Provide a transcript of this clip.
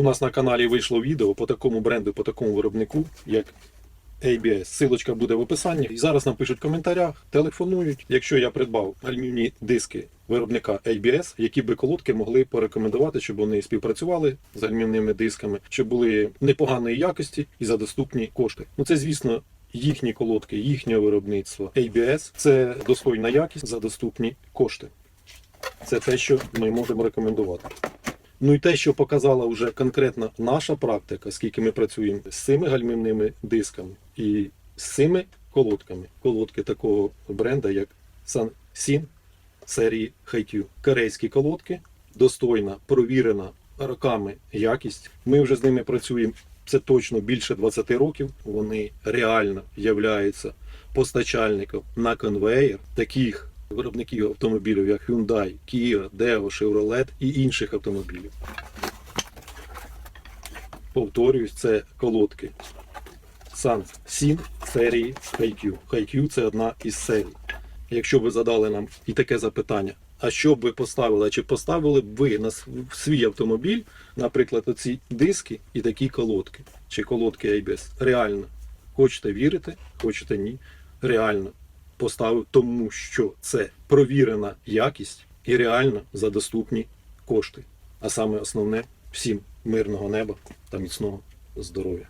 У нас на каналі вийшло відео по такому бренду, по такому виробнику, як ABS. Силочка буде в описанні. І зараз нам пишуть в коментарях, телефонують. Якщо я придбав гальмівні диски виробника ABS, які би колодки могли порекомендувати, щоб вони співпрацювали з гальмівними дисками, щоб були непоганої якості і за доступні кошти. Ну це, звісно. Їхні колодки, їхнє виробництво ABS – це достойна якість за доступні кошти. Це те, що ми можемо рекомендувати. Ну і те, що показала вже конкретно наша практика, скільки ми працюємо з цими гальмівними дисками і з цими колодками. Колодки такого бренда, як Sansin серії Haikyuu. Корейські колодки, достойна, провірена роками якість. Ми вже з ними працюємо. Це точно більше 20 років. Вони реально являються постачальником на конвеєр таких виробників автомобілів, як Hyundai, Kia, Deo, Chevrolet і інших автомобілів. Повторюсь, це колодки Sansin серії Haikyuu. Haikyuu – це одна із серій. Якщо ви задали нам і таке запитання, а що б ви поставили, чи поставили б ви на свій автомобіль, наприклад, оці диски і такі колодки, чи колодки ABS? Реально, хочете вірити, хочете ні. Реально поставив, тому що це провірена якість і реально за доступні кошти. А саме основне всім мирного неба та міцного здоров'я.